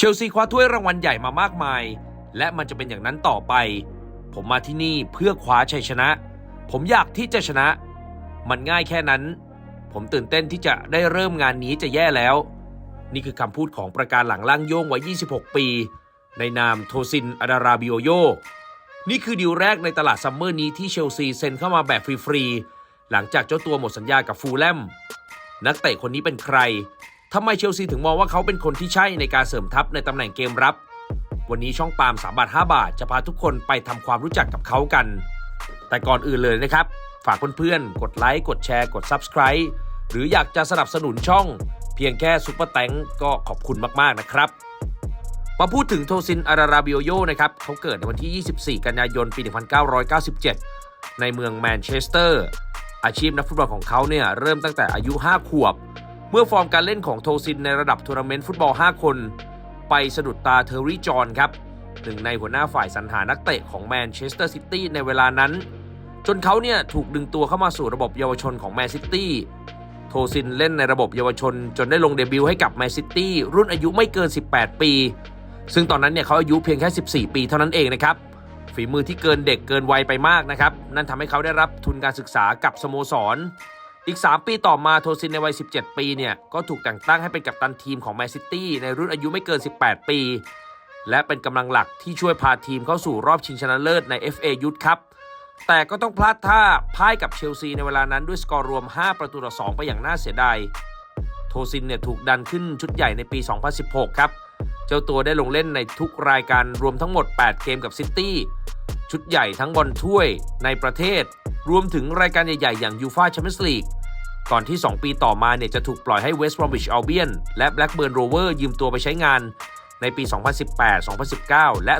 เชลซีคว้าถ้วยรางวัลใหญ่มามากมาย และมันจะเป็นอย่างนั้นต่อไป ผมมาที่นี่เพื่อคว้าชัยชนะ ผมอยากที่จะชนะ มันง่ายแค่นั้น ผมตื่นเต้นที่จะได้เริ่มงานนี้จะแย่แล้ว นี่คือคำพูดของประการหลังล่างโย่งวัย 26 ปี ในนามโทซินอาดาราบิโอโย นี่คือดีลแรกในตลาดซัมเมอร์นี้ที่เชลซีเซ็นเข้ามาแบบฟรีๆหลังจากเจ้าตัวหมดสัญญากับฟูลแลมนักเตะคนนี้เป็นใคร ทำไมเชลซีถึงมองว่าเขาเป็นคนที่ใช่ในการเสริมทัพในตำแหน่งเกมรับ วันนี้ช่องปาล์ม3บาท5บาท จะพาทุกคนไปทำความรู้จักกับเขากัน แต่ก่อนอื่นเลยนะครับ ฝากเพื่อนๆ กดไลค์ กดแชร์ กด Subscribe หรืออยากจะสนับสนุนช่อง เพียงแค่ซุปเปอร์แตงก็ขอบคุณมากๆนะครับมาพูดถึงโทซินอาราราบิโอโยนะครับเขาเกิดในวันที่ 24 กันยายน ปี 1997 ในเมืองแมนเชสเตอร์ อาชีพนักฟุตบอลของเขาเนี่ยเริ่มตั้งแต่อายุ 5 ขวบ เมื่อฟอร์มการเล่นของโทซินในระดับทัวร์นาเมนต์ฟุตบอล 5 คน ไปสะดุดตาเทอร์รี่จอห์นครับหนึ่งในหัวหน้าฝ่ายสรรหานักเตะของแมนเชสเตอร์ซิตี้ในเวลานั้น จนเขาเนี่ยถูกดึงตัวเข้ามาสู่ระบบเยาวชนของแมนซิตี้โทซินเล่นในระบบเยาวชน จนได้ลงเดบิวต์ให้กับแมนซิตี้รุ่นอายุไม่เกิน 18 ปี ซึ่งตอนนั้นเนี่ยเขาอายุเพียงแค่ 14 ปีเท่านั้นเองนะครับฝีมือที่เกินเด็กเกินวัยไปมากนะครับนั่นทำให้เขาได้รับทุนการศึกษากับสโมสร อีก 3 ปีต่อมาโทซินในวัย 17 ปีเนี่ย ก็ถูกแต่งตั้งให้เป็นกัปตันทีมของแมนซิตี้ในรุ่นอายุไม่เกิน 18 ปี และเป็นกำลังหลักที่ช่วยพาทีมเข้าสู่รอบชิงชนะเลิศใน FA ยุทธครับแต่ก็ต้องพลาดท่าพ่ายกับเชลซีในเวลานั้นด้วยสกอร์รวม 5 ประตูต่อ 2 ไปอย่างน่าเสียดาย โทซินเนี่ยถูกดันขึ้นชุดใหญ่ในปี 2016 ครับ เจ้าตัวได้ลงเล่นในทุกรายการรวมทั้งหมด 8 เกมกับซิตี้ ชุดใหญ่ทั้งบอลถ้วยในประเทศ รวมถึงรายการใหญ่ ๆ อย่างยูฟาแชมเปี้ยนส์ลีก ก่อนที่ 2 ปีต่อมาเนี่ยจะถูกปล่อยให้เวสต์บรอมวิชอัลเบียนและแบล็กเบิร์นโรเวอร์ยืมตัวไปใช้งานในปี 2018 2019 และ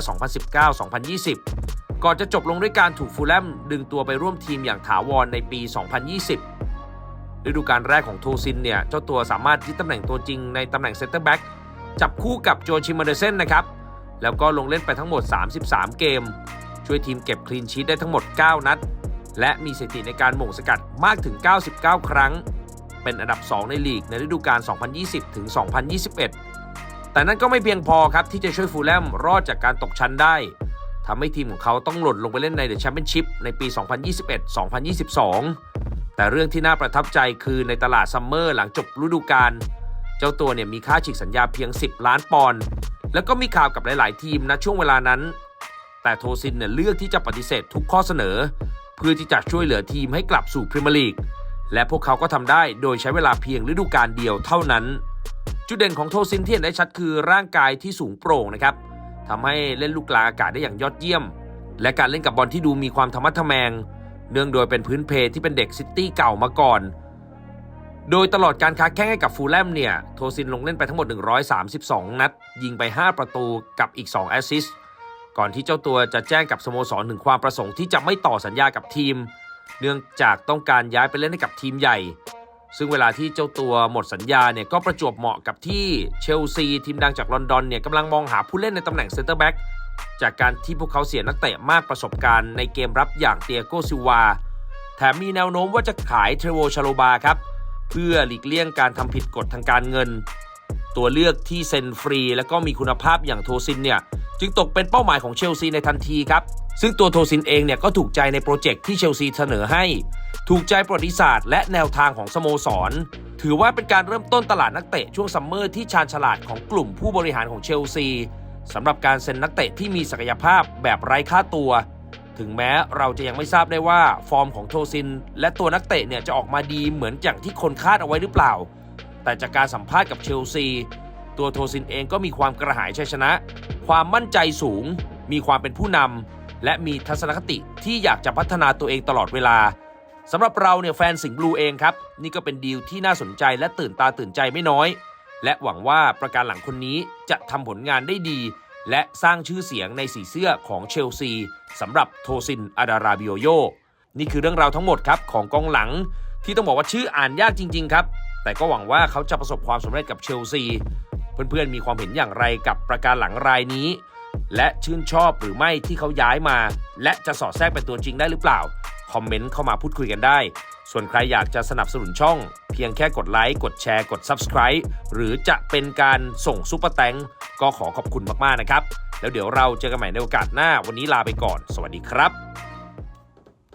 2019-2020 ก่อนจะจบลงด้วยการถูกฟูลแลมดึงตัวไปร่วมทีมอย่างถาวรในปี 2020 ฤดูกาลแรกของโทซินเนี่ย เจ้าตัวสามารถยึดตำแหน่งตัวจริงในตำแหน่งเซนเตอร์แบ็กจับคู่กับโจชิมาเดเซนนะครับ แล้วก็ลงเล่นไปทั้งหมด 33 เกม ช่วยทีมเก็บคลีนชีตได้ทั้งหมด 9 นัด และมีสถิติในการหม่งสกัดมากถึง 99 ครั้ง เป็นอันดับ 2 ในลีกในฤดูกาล 2020 ถึง 2021 แต่นั่นก็ไม่เพียงพอครับที่จะช่วยฟูลแลมรอดจากการตกชั้นได้ทำให้ทีมของเขาต้องหล่นลงไปเล่นในเดอะแชมเปี้ยนชิพในปี 2021-2022 แต่เรื่องที่น่าประทับใจคือในตลาดซัมเมอร์หลังจบฤดูกาลเจ้าตัวเนี่ยมีค่าฉีกสัญญาเพียง 10 ล้านปอนด์แล้วก็มีข่าวกับหลาย ๆ ทีมณช่วงเวลานั้น แต่โทซินเนี่ยเลือกที่จะปฏิเสธทุกข้อเสนอ เพื่อที่จะช่วยเหลือทีมให้กลับสู่พรีเมียร์ลีก และพวกเขาก็ทำได้โดยใช้เวลาเพียงฤดูกาลเดียวเท่านั้น จุดเด่นของโทซินที่เห็นได้ชัดคือร่างกายที่สูงโปร่งนะครับทำให้เล่นลูกกลางอากาศได้อย่างยอดเยี่ยม และการเล่นกับบอลที่ดูมีความธรรมะทแมง เนื่องโดยเป็นพื้นเพที่เป็นเด็กซิตี้เก่ามาก่อน โดยตลอดการค้าแข่งให้กับฟูลแลมเนี่ย โทซินลงเล่นไปทั้งหมด 132 นัด ยิงไป 5 ประตูกับอีก 2 แอสซิสต์ ก่อนที่เจ้าตัวจะแจ้งกับสโมสรถึงความประสงค์ที่จะไม่ต่อสัญญากับทีม เนื่องจากต้องการย้ายไปเล่นให้กับทีมใหญ่ ซึ่งเวลาที่เจ้าตัวหมดสัญญาเนี่ยก็ประจวบเหมาะกับที่เชลซีทีมดังจากลอนดอนเนี่ยกำลังมองหาผู้เล่นในตำแหน่งเซนเตอร์แบ็กจากการที่พวกเขาเสียนักเตะมากประสบการณ์ในเกมรับอย่างเตียโกซิวาแถมมีแนวโน้มว่าจะขายเทรโวชาโลบาครับเพื่อหลีกเลี่ยงการทำผิดกฎทางการเงิน ตัวเลือกที่เซ็นฟรี และก็มีคุณภาพอย่างโทซินเนี่ย จึงตกเป็นเป้าหมายของเชลซีในทันทีครับ ซึ่งตัวโทซินเองเนี่ยก็ถูกใจในโปรเจกต์ที่เชลซีเสนอให้ ถูกใจประวัติศาสตร์และแนวทางของสโมสร ถือว่าเป็นการเริ่มต้นตลาดนักเตะช่วงซัมเมอร์ที่ชาญฉลาดของกลุ่มผู้บริหารของเชลซีสำหรับการเซ็นนักเตะที่มีศักยภาพแบบไร้ค่าตัว ถึงแม้เราจะยังไม่ทราบได้ว่าฟอร์มของโทซิน และตัวนักเตะเนี่ยจะออกมาดีเหมือนอย่างที่คนคาดเอาไว้หรือเปล่า แต่จากการสัมภาษณ์กับเชลซี ตัวโทซินเองก็มีความกระหายชัยชนะ ความมั่นใจสูง มีความเป็นผู้นำและมีทัศนคติที่อยากจะพัฒนาตัวเองตลอดเวลาสำหรับเราเนี่ยแฟนสิงห์บลูเองครับ นี่ก็เป็นดีลที่น่าสนใจและตื่นตาตื่นใจไม่น้อย และหวังว่าประการหลังคนนี้จะทำผลงานได้ดี และสร้างชื่อเสียงในสีเสื้อของเชลซีสำหรับโทซินอาดาราบิโอโยนี่คือเรื่องราวทั้งหมดครับของกองหลัง ที่ต้องบอกว่าชื่ออ่านยากจริง ๆ ครับ แต่ก็หวังว่าเขาจะประสบความสำเร็จกับเชลซี เพื่อนๆ มีความเห็นอย่างไรกับประการหลังรายนี้ และชื่นชอบหรือไม่ที่เขาย้ายมา และจะสอดแทรกเป็นตัวจริงได้หรือเปล่า คอมเมนต์เข้ามาพูดคุยกันได้ ส่วนใครอยากจะสนับสนุนช่อง เพียงแค่กดไลค์กดแชร์กด Subscribe หรือจะเป็นการส่งซุปเปอร์แตงก็ขอขอบคุณมากๆนะครับ แล้วเดี๋ยวเราเจอกันใหม่ในโอกาสหน้าวันนี้ลาไปก่อน สวัสดีครับ